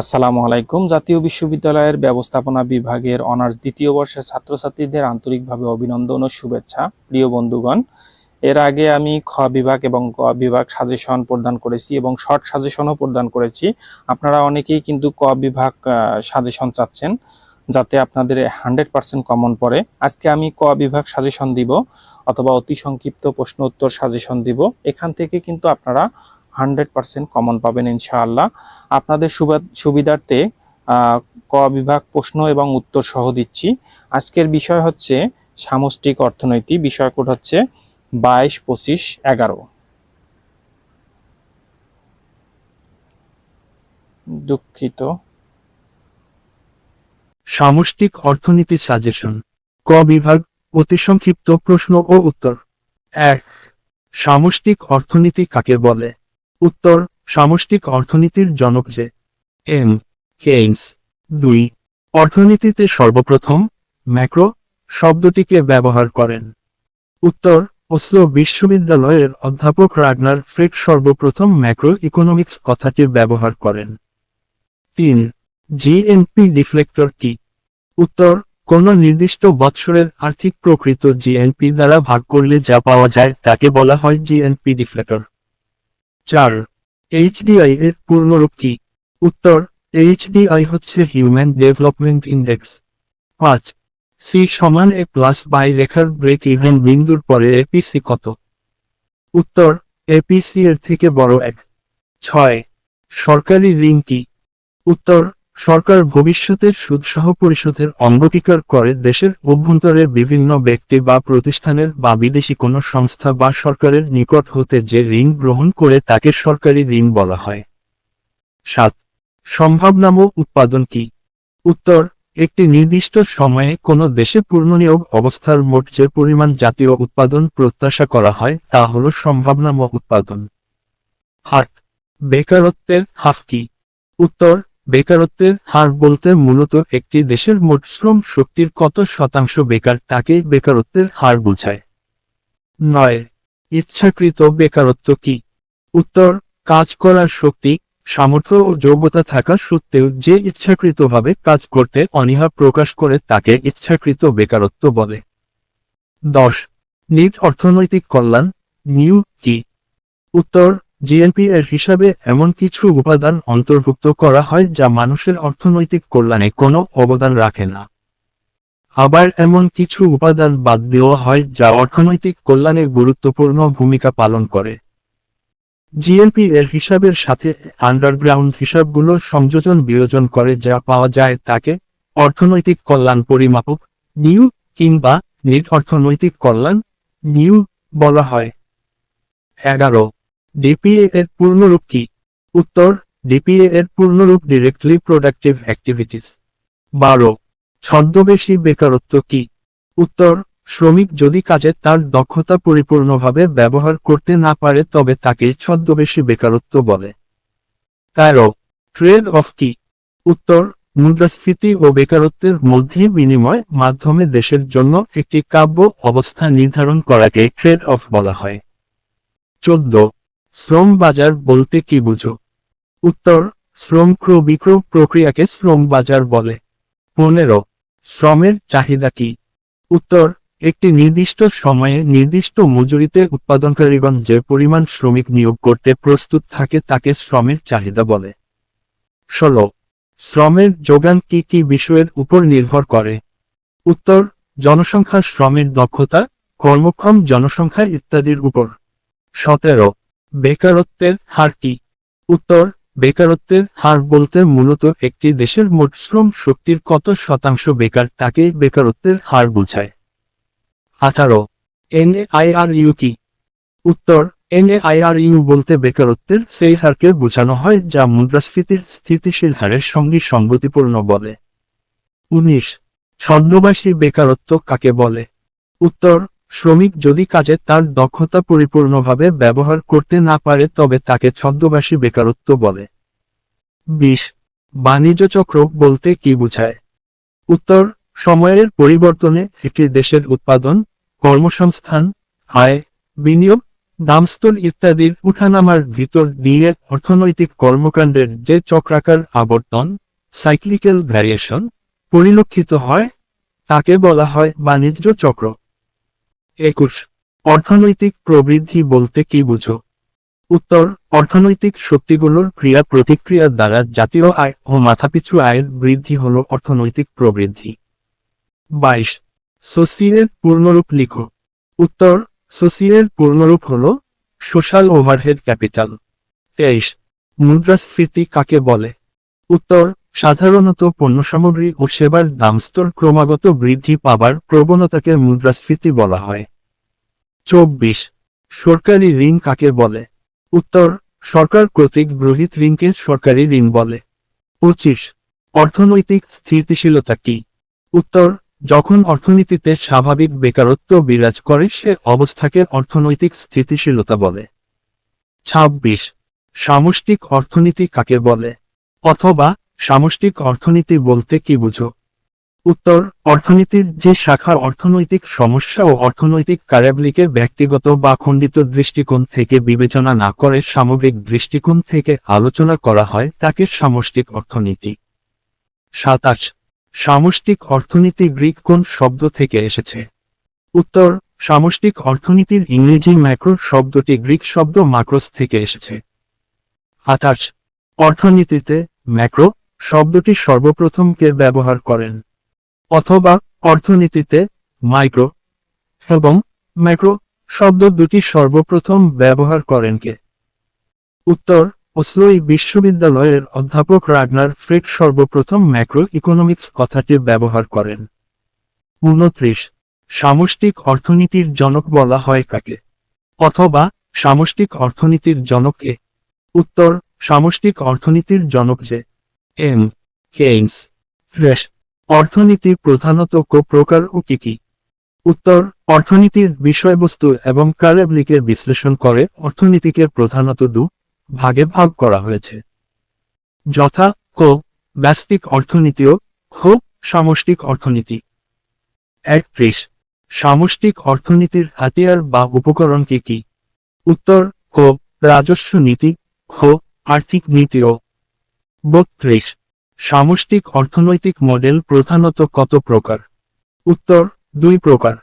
আসসালামু আলাইকুম। জাতীয় বিশ্ববিদ্যালয়ের ব্যবস্থাপনা বিভাগের অনার্স দ্বিতীয় বর্ষের ছাত্রছাত্রীদের আন্তরিকভাবে অভিনন্দন ও শুভেচ্ছা। প্রিয় বন্ধুগণ, এর আগে আমি খ বিভাগ এবং ক বিভাগ সাজেশন প্রদান করেছি এবং শর্ট সাজেশনও প্রদান করেছি। আপনারা অনেকেই কিন্তু ক বিভাগ সাজেশন চাচ্ছেন যাতে আপনাদের হান্ড্রেড পার্সেন্ট কমন পড়ে। আজকে আমি ক বিভাগ সাজেশন দিব অথবা অতি সংক্ষিপ্ত প্রশ্ন উত্তর সাজেশন দিব। এখান থেকে কিন্তু আপনারা হান্ড্রেড পার্সেন্ট কমন পাবেন ইনশাআল্লাহ। আপনাদের সুবা- সুবিধার্থে ক বিভাগ প্রশ্ন এবং উত্তর সহ দিচ্ছি। আজকের বিষয় হচ্ছে সামষ্টিক অর্থনীতি বিষয় কোড হচ্ছে বাইশ পঁচিশ এগারো। দুঃখিত। সামষ্টিক অর্থনীতি সাজেশন, ক বিভাগ, অতি সংক্ষিপ্ত প্রশ্ন ও উত্তর। এক, সামষ্টিক অর্থনীতি কাকে বলে? উত্তর, সামষ্টিক অর্থনীতির জনক যে। M, Keynes. দুই, অর্থনীতিতে সর্বপ্রথম, ম্যাক্রো, শব্দটিকে ব্যবহার করেন। উত্তর, ওসলো বিশ্ববিদ্যালয়ের অধ্যাপক রাগনার ফ্রেক সর্বপ্রথম ম্যাক্রো ইকোনমিক্স কথাটি ব্যবহার করেন। তিন জিএনপি ডিফ্লেক্টর কি? উত্তর, কোন নির্দিষ্ট বৎসরের আর্থিক প্রকৃত জিএনপি দ্বারা ভাগ করলে যা পাওয়া যায় তাকে বলা হয় জিএনপি ডিফ্লেক্টর। চার এইচডিআই এর পূর্ণরূপ কি? উত্তর এইচডিআই হচ্ছে হিউম্যান ডেভেলপমেন্ট ইন্ডেক্স পাঁচ সি সমান এ প্লাস বাই রেখার ব্রেক ইভেন বিন্দুর পরে এপিসি কত? উত্তর এপিসি এর থেকে বড় এক। ছয়, সরকারি ঋণ কি? উত্তর সরকার ভবিষ্যতের সুদসহ পরিশোধের অঙ্গীকার করে দেশের অভ্যন্তরে বিভিন্ন ব্যক্তি বা প্রতিষ্ঠানের বা বিদেশি কোনো সংস্থা বা সরকারের নিকট হতে যে ঋণ গ্রহণ করে তাকে সরকারি ঋণ বলা হয়। সাত সম্ভাবনাম উৎপাদন কি? উত্তর, একটি নির্দিষ্ট সময়ে কোনো দেশে পূর্ণনিয়োগ অবস্থার মোট যে পরিমাণ জাতীয় উৎপাদন প্রত্যাশা করা হয় তা হল সম্ভাবনাম উৎপাদন। আট, বেকারত্বের হাফ কি? উত্তর বেকারত্বের হার বলতে মূলত একটি দেশের মোট শ্রম শক্তির কত শতাংশ বেকার তাকে বেকারত্বের হার বোঝায়। নয়, ইচ্ছাকৃত বেকারত্ব কি? উত্তর, কাজ করার শক্তি, সামর্থ্য ও যোগ্যতা থাকা সত্ত্বেও যে ইচ্ছাকৃতভাবে কাজ করতে অনীহা প্রকাশ করে তাকে ইচ্ছাকৃত বেকারত্ব বলে। দশ, নিট অর্থনৈতিক কল্যাণ, নিউ কি? উত্তর জিএনপি এর হিসাবে এমন কিছু উপাদান অন্তর্ভুক্ত করা হয় যা মানুষের অর্থনৈতিক কল্যাণে কোনো অবদান রাখে না। আবার এমন কিছু উপাদান বাদ দেওয়া হয় যা অর্থনৈতিক কল্যাণে গুরুত্বপূর্ণ ভূমিকা পালন করে। জিএনপি এর হিসাবের সাথে আন্ডারগ্রাউন্ড হিসাবগুলো সংযোজন বিয়োজন করে যা পাওয়া যায় তাকে অর্থনৈতিক কল্যাণ পরিমাপক নিউ কিংবা নিট অর্থনৈতিক কল্যাণ নিউ বলা হয়। এগারো ডিপিএ এর পূর্ণরূপ কি? উত্তর ডিপিএ এর পূর্ণরূপ ডিরেক্টলি প্রোডাক্টিভ অ্যাক্টিভিটিস বারো, ছদ্মবেশী বেকারত্ব কি? উত্তর, শ্রমিক যদি কাজে তার দক্ষতা পরিপূর্ণভাবে ব্যবহার করতে না পারে তবে তাকে ছদ্মবেশী বেকারত্ব বলে। তেরো ট্রেড অফ কি? উত্তর, মুদ্রাস্ফীতি ও বেকারত্বের মধ্যে বিনিময় মাধ্যমে দেশের জন্য একটি কাব্য অবস্থা নির্ধারণ করাকে ট্রেড অফ বলা হয়। চোদ্দ শ্রম বাজার বলতে কি বুঝো? উত্তর, শ্রম ক্রয় বিক্রয় প্রক্রিয়াকে শ্রম বাজার বলে। পনেরো, শ্রমের চাহিদা কি? উত্তর, একটি নির্দিষ্ট সময়ে নির্দিষ্ট মজুরিতে উৎপাদনকারীগণ যে পরিমাণ শ্রমিক নিয়োগ করতে প্রস্তুত থাকে তাকে শ্রমের চাহিদা বলে। ষোলো, শ্রমের যোগান কি কি বিষয়ের উপর নির্ভর করে? উত্তর জনসংখ্যা শ্রমের দক্ষতা, কর্মক্ষম জনসংখ্যা ইত্যাদির উপর। সতেরো বেকারত্বের হার কি? উত্তর, বেকারত্বের হার বলতে মূলত একটি দেশের মোট শ্রম শক্তির কত শতাংশ বেকার তাকে বেকারত্বের হার বোঝায়। আঠারো, এনএআইআরইউ কি? উত্তর, এনএআইআরইউ বলতে বেকারত্বের সেই হারকে বোঝানো হয় যা মুদ্রাস্ফীতির স্থিতিশীল হারের সঙ্গে সঙ্গতিপূর্ণ বলে। উনিশ ছদ্মবাসী বেকারত্ব কাকে বলে? উত্তর শ্রমিক যদি কাজে তার দক্ষতা পরিপূর্ণভাবে ব্যবহার করতে না পারে তবে তাকে ছদ্মবাসী বেকারত্ব বলে। বিশ। বাণিজ্য চক্র বলতে কি বুঝায়? উত্তর, সময়ের পরিবর্তনে একটি দেশের উৎপাদন, কর্মসংস্থান, আয়, বিনিয়োগ দামস্তর ইত্যাদির উঠানামার ভিতর দিয়ে অর্থনৈতিক কর্মকাণ্ডের যে চক্রাকার আবর্তন, সাইক্লিক্যাল ভ্যারিয়েশন, পরিলক্ষিত হয়, তাকে বলা হয় বাণিজ্য চক্র। একুশ। অর্থনৈতিক প্রবৃদ্ধি বলতে কি বুঝো? উত্তর, অর্থনৈতিক শক্তিগুলোর ক্রিয়া প্রতিক্রিয়ার দ্বারা জাতীয় আয় ও মাথাপিছু আয়ের বৃদ্ধি হল অর্থনৈতিক প্রবৃদ্ধি। বাইশ। সোসিয়ের পূর্ণরূপ লিখো। উত্তর, সোসিয়ের পূর্ণরূপ হল সোশ্যাল ওভারহেড ক্যাপিটাল। তেইশ। মুদ্রাস্ফীতি কাকে বলে? উত্তর সাধারণত পণ্যসামগ্রী ও সেবার দামস্তর ক্রমাগত বৃদ্ধি পাবার প্রবণতাকে মুদ্রাস্ফীতি বলা হয়। চব্বিশ। সরকারি ঋণ কাকে বলে? উত্তর, সরকার কর্তৃক গৃহীত ঋণকে সরকারি ঋণ বলে। পঁচিশ। অর্থনৈতিক স্থিতিশীলতা কি? উত্তর, যখন অর্থনীতিতে স্বাভাবিক বেকারত্ব বিরাজ করে, সে অবস্থাকে অর্থনৈতিক স্থিতিশীলতা বলে। ২৬ সামষ্টিক অর্থনীতি কাকে বলে? অথবা সামষ্টিক অর্থনীতি বলতে কি বুঝো? উত্তর, অর্থনীতির যে শাখা অর্থনৈতিক সমস্যা ও অর্থনৈতিক কার্যাবলীকে ব্যক্তিগত বা খণ্ডিত দৃষ্টিকোণ থেকে বিবেচনা না করে সামগ্রিক দৃষ্টিকোণ থেকে আলোচনা করা হয়, তাকে সামষ্টিক অর্থনীতি। সাতাশ, সামষ্টিক অর্থনীতি গ্রিক কোন শব্দ থেকে এসেছে? উত্তর, সামষ্টিক অর্থনীতির ইংরেজি ম্যাক্রো শব্দটি গ্রিক শব্দ মাক্রোস থেকে এসেছে। আঠাশ, অর্থনীতিতে ম্যাক্রো শব্দটি সর্বপ্রথম কে ব্যবহার করেন? অথবা অর্থনীতিতে, মাইক্রো এবং ম্যাক্রো শব্দ দুটি সর্বপ্রথম ব্যবহার করেন কে? উত্তর, ওসলোই বিশ্ববিদ্যালয়ের অধ্যাপক রাগনার ফ্রেড সর্বপ্রথম ম্যাক্রো ইকোনমিক্স কথাটি ব্যবহার করেন। উনত্রিশ, সামষ্টিক অর্থনীতির জনক বলা হয় কাকে? অথবা, সামষ্টিক অর্থনীতির জনককে উত্তর, সামষ্টিক অর্থনীতির জনক যে এম কেইনস ফ্রেশ অর্থনীতির প্রধানত কো প্রকার ও কি কি? উত্তর, অর্থনীতির বিষয়বস্তু এবং কার্যাবলীকে বিশ্লেষণ করে অর্থনীতিকে প্রধানত দু ভাগে ভাগ করা হয়েছে। যথা, কো, ব্যস্তিক অর্থনীতি ও খো, সামষ্টিক অর্থনীতি। একত্রিশ সামষ্টিক অর্থনীতির হাতিয়ার বা উপকরণ কি কি? উত্তর, কো, রাজস্ব নীতি, খো, আর্থিক নীতি ও বত্রিশ। সামষ্টিক অর্থনৈতিক মডেল প্রধানত কত প্রকার? উত্তর, দুই প্রকার।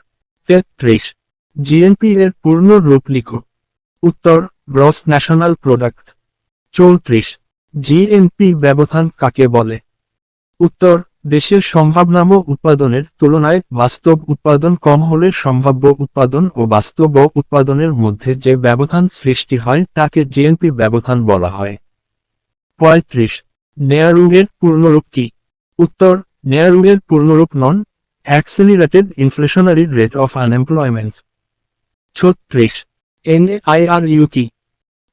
তেত্রিশ। জিএনপি এর পূর্ণ রূপ লিখো উত্তর, গ্রস ন্যাশনাল প্রোডাক্ট। চৌত্রিশ। জিএনপি ব্যবধান কাকে বলে? উত্তর, দেশের সম্ভাবনাম উৎপাদনের তুলনায় বাস্তব উৎপাদন কম হলে সম্ভাব্য উৎপাদন ও বাস্তব উৎপাদনের মধ্যে যে ব্যবধান সৃষ্টি হয় তাকে জিএনপি ব্যবধান বলা হয়। পঁয়ত্রিশ। নেয়ারুগের পূর্ণরূপ কি? উত্তর নেয়ারুগের পূর্ণরূপ non, accelerated inflationary rate of unemployment. ছত্রিশ, এনএআইআরইউ কি?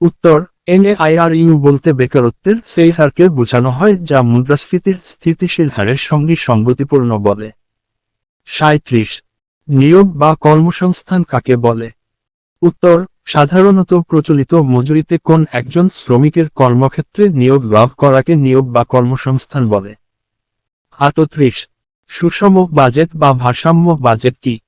উত্তর, এনএআইআরইউ বলতে বেকারত্বের সেই হারকে বোঝানো হয় যা মুদ্রাস্ফীতির স্থিতিশীল হারের সঙ্গে সঙ্গতিপূর্ণ বলে। সাঁত্রিশ নিয়োগ বা কর্মসংস্থান কাকে বলে? উত্তর সাধারণত প্রচলিত মজুরিতে কোন একজন শ্রমিকের কর্মক্ষেত্রে নিয়োগ লাভ করাকে নিয়োগ বা কর্মসংস্থান বলে? আটত্রিশ। সুষম বাজেট বা ভারসাম্য বাজেট কি?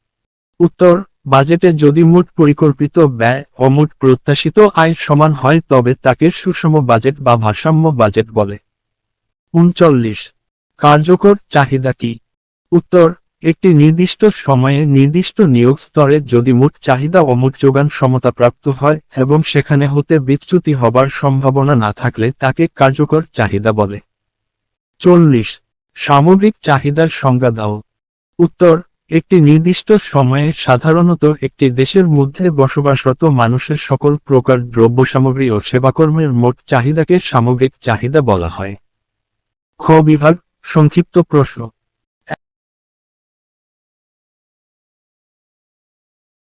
উত্তর, বাজেটে যদি মোট পরিকল্পিত ব্যয় ও মোট প্রত্যাশিত আয় সমান হয় তবে তাকে সুষম বাজেট বা ভারসাম্য বাজেট বলে। উনচল্লিশ। কার্যকর চাহিদা কি? উত্তর একটি নির্দিষ্ট সময়ে নির্দিষ্ট নিয়োগ স্তরে যদি মোট চাহিদা ও মোট যোগান সমতাপ্রাপ্ত হয় এবং সেখানে হতে বিচ্যুতি হবার সম্ভাবনা না থাকলে তাকে কার্যকর চাহিদা বলে। চল্লিশ, সামগ্রিক চাহিদার সংজ্ঞা দাও। উত্তর, একটি নির্দিষ্ট সময়ে সাধারণত একটি দেশের মধ্যে বসবাসরত মানুষের সকল প্রকার দ্রব্য সামগ্রী ও সেবাকর্মের মোট চাহিদাকে সামগ্রিক চাহিদা বলা হয়। খ বিভাগ, সংক্ষিপ্ত প্রশ্ন।